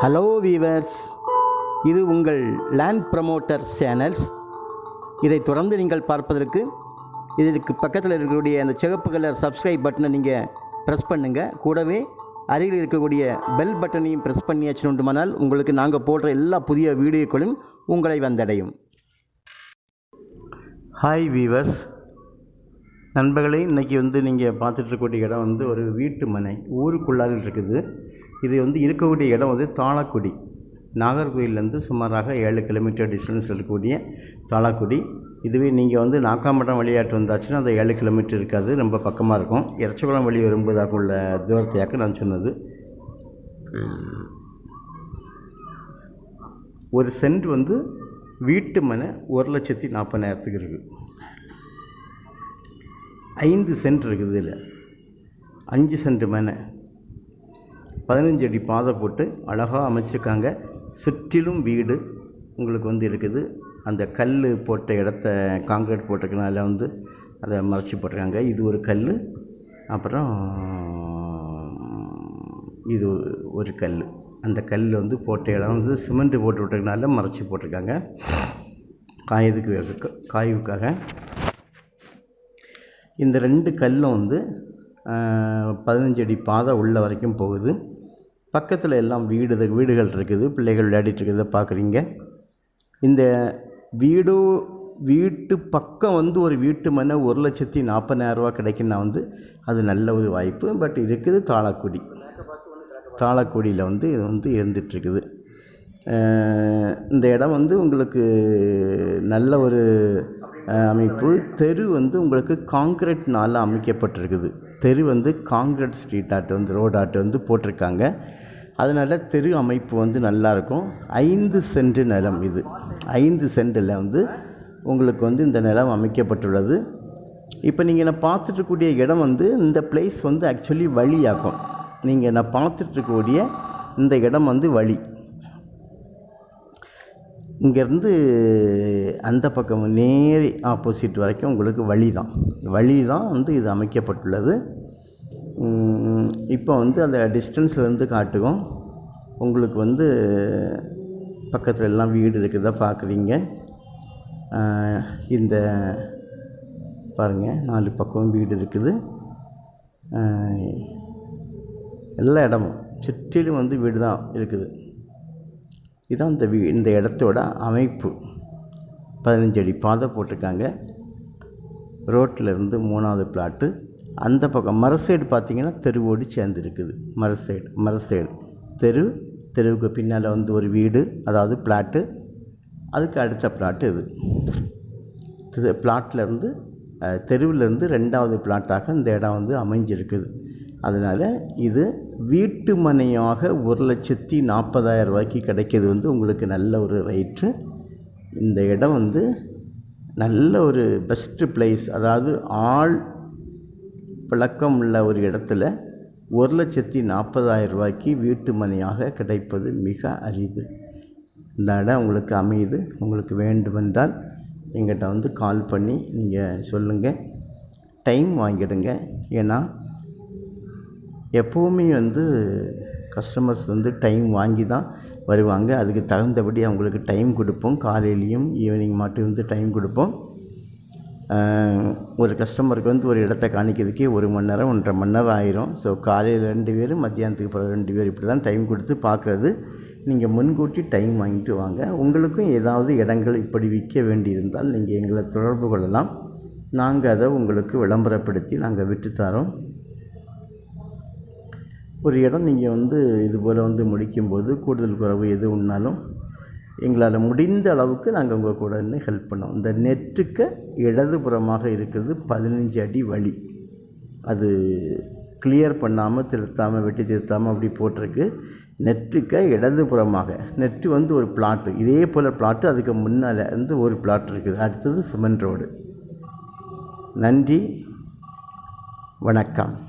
Hello viewers இது உங்கள் land promoter channels இதை தொடர்ந்து நீங்கள் பார்ப்பதற்கு இதற்கு பக்கத்தில் இருக்கக்கூடிய அந்த சிகப்பு கலர் சப்ஸ்கிரைப் பட்டனை நீங்கள் ப்ரெஸ் பண்ணுங்கள் கூடவே அருகில் இருக்கக்கூடிய பெல் பட்டனையும் ப்ரெஸ் பண்ணியாச்சுனுண்டுமானால் உங்களுக்கு நாங்கள் போடுற எல்லா புதிய வீடியோக்களும் உங்களை வந்தடையும். ஹாய் வீவர்ஸ் நண்பர்களே இன்றைக்கி வந்து நீங்கள் பார்த்துட்ருக்கக்கூடிய இடம் வந்து ஒரு வீட்டு மனை. ஊருக்குள்ளாரில் இருக்குது. இது வந்து இருக்கக்கூடிய இடம் வந்து தாளக்குடி. நாகர்கோயிலேருந்து சுமாராக ஏழு கிலோமீட்டர் டிஸ்டன்ஸ் இருக்கக்கூடிய தாளக்குடி. இதுவே நீங்கள் வந்து நாக்காம்பட்டம் விளையாட்டு வந்தாச்சுன்னா அந்த ஏழு கிலோமீட்டர் இருக்காது. ரொம்ப பக்கமாக இருக்கும். இறச்சிக்குளம் வழி வரும்போதாக உள்ள தூரத்தையாக்க நான் சொன்னது. ஒரு சென்ட் வந்து வீட்டு மனை ஒரு லட்சத்தி நாற்பதாயிரத்துக்கு இருக்குது ஐந்து சென்ட் இருக்குது இதில். அஞ்சு சென்ட் மேலே. பதினஞ்சு அடி பாதை போட்டு அழகாக அமைச்சிருக்காங்க. சுற்றிலும் வீடு உங்களுக்கு வந்து இருக்குது. அந்த கல் போட்ட இடத்த காங்கிரீட் போட்டிருக்கனால வந்து அதை மறைச்சி போட்டிருக்காங்க. இது ஒரு கல். அப்புறம் இது ஒரு கல். அந்த கல் வந்து போட்ட இடம் வந்து சிமெண்ட்டு போட்டு விட்டதுனால மறைச்சி போட்டிருக்காங்க. காயதுக்கு காய்வுக்காக இந்த ரெண்டு கல்லும் வந்து பதினஞ்சு அடி பாதை உள்ள வரைக்கும் போகுது. பக்கத்தில் எல்லாம் வீடு வீடுகள் இருக்குது. பிள்ளைகள் விளையாடிட்டு இருக்கிறத பார்க்குறீங்க. இந்த வீடு வீட்டு பக்கம் வந்து ஒரு வீட்டு மனை ஒரு லட்சத்தி நாற்பதாயிரரூவா கிடைக்குன்னா வந்து அது நல்ல ஒரு வாய்ப்பு. பட் இருக்குது தாளக்குடி. தாளக்குடியில் வந்து இது வந்து இருந்துகிட்ருக்குது. இந்த இடம் வந்து உங்களுக்கு நல்ல ஒரு அமைப்பு தெரு வந்து உங்களுக்கு காங்கிரீட்னால் அமைக்கப்பட்டிருக்குது. தெரு வந்து காங்கிரீட் ஸ்ட்ரீட் ஆட்டு வந்து ரோடு ஆட்டு வந்து போட்டிருக்காங்க. அதனால் தெரு அமைப்பு வந்து நல்லாயிருக்கும் ஐந்து சென்ட் நிலம் இது. ஐந்து சென்டில் வந்து உங்களுக்கு வந்து இந்த நிலம் அமைக்கப்பட்டுள்ளது. இப்போ நீங்கள் நான் பார்த்துட்டுக்கூடிய இடம் வந்து இந்த பிளேஸ் வந்து ஆக்சுவலி வழியாக்கும் நீங்கள் நான் பார்த்துட்ருக்கக்கூடிய இந்த இடம் வந்து வழி. இங்கேருந்து அந்த பக்கம் நேரி ஆப்போசிட் வரைக்கும் உங்களுக்கு வழி தான். வழி தான் வந்து இது அமைக்கப்பட்டுள்ளது. இப்போ வந்து அந்த டிஸ்டன்ஸ்லேருந்து காட்டுவோம் உங்களுக்கு வந்து பக்கத்தில் எல்லாம் வீடு இருக்குதா பார்க்குறீங்க. இந்த பாருங்கள் நாலு பக்கம் வீடு இருக்குது. எல்லா இடமும் சுற்றிலும் வந்து வீடு தான் இருக்குது. இதுதான் இந்த வீ இந்த இடத்தோட அமைப்பு. பதினஞ்சு அடி பாதை போட்டிருக்காங்க. ரோட்டில் இருந்து மூணாவது பிளாட்டு அந்த பக்கம் மர சைடு பார்த்திங்கன்னா தெருவோடு சேர்ந்து இருக்குது. மர சைடு மர சைடு தெரு தெருவுக்கு பின்னால் வந்து ஒரு வீடு அதாவது பிளாட்டு அதுக்கு அடுத்த பிளாட்டு இது. பிளாட்லேருந்து தெருவிலேருந்து ரெண்டாவது பிளாட்டாக இந்த இடம் வந்து அமைஞ்சிருக்குது. அதனால் இது வீட்டு மனையாக ஒரு லட்சத்தி நாற்பதாயிரம் ரூபாய்க்கு கிடைக்கிறது வந்து உங்களுக்கு நல்ல ஒரு ரேட்டு இந்த இடம் வந்து நல்ல ஒரு பெஸ்ட்டு பிளேஸ் அதாவது ஆள் பழக்கம் உள்ள ஒரு இடத்துல ஒரு லட்சத்தி நாற்பதாயிரம் ரூபாய்க்கு வீட்டு மனையாக கிடைப்பது மிக அரிது. இந்த இடம் உங்களுக்கு அமையுது. உங்களுக்கு வேண்டுமென்றால் எங்கிட்ட வந்து கால் பண்ணி நீங்கள் சொல்லுங்கள் டைம் வாங்கிடுங்க. ஏன்னா எப்போவுமே வந்து கஸ்டமர்ஸ் வந்து டைம் வாங்கி தான் வருவாங்க. அதுக்கு தகுந்தபடி அவங்களுக்கு டைம் கொடுப்போம். காலையிலையும் ஈவினிங் மட்டும் வந்து டைம் கொடுப்போம். ஒரு கஸ்டமருக்கு வந்து ஒரு இடத்த காணிக்கிறதுக்கே ஒரு மணி நேரம் ஒன்றரை மணி நேரம் ஆயிரும். ஸோ காலையில் ரெண்டு பேர் மத்தியானத்துக்கு பிறகு ரெண்டு பேர் இப்படி தான் டைம் கொடுத்து பார்க்குறது நீங்கள் முன்கூட்டி டைம் வாங்கிட்டு வாங்க. உங்களுக்கும் ஏதாவது இடங்கள் இப்படி விற்க வேண்டியிருந்தால் நீங்கள் எங்களை தொடர்பு கொள்ளலாம். நாங்கள் அதை உங்களுக்கு விளம்பரப்படுத்தி நாங்கள் விட்டுத்தரோம் ஒரு இடம் நீங்கள் வந்து இது போல் வந்து முடிக்கும்போது கூடுதல் குறைவு எது ஒன்றாலும் எங்களால் முடிந்த அளவுக்கு நாங்கள் உங்கள் கூட இருந்து ஹெல்ப் பண்ணோம். இந்த நெட்டுக்கு இடதுபுறமாக இருக்கிறது பதினஞ்சு அடி வழி அது கிளியர் பண்ணாமல் திருத்தாமல் வெட்டி திருத்தாமல் அப்படி போட்டிருக்கு. நெட்டுக்க இடதுபுறமாக நெட்டு வந்து ஒரு பிளாட்டு இதே போல் பிளாட்டு அதுக்கு முன்னால் இருந்து ஒரு பிளாட் இருக்குது. அடுத்தது சிமெண்ட் ரோடு. நன்றி. வணக்கம்.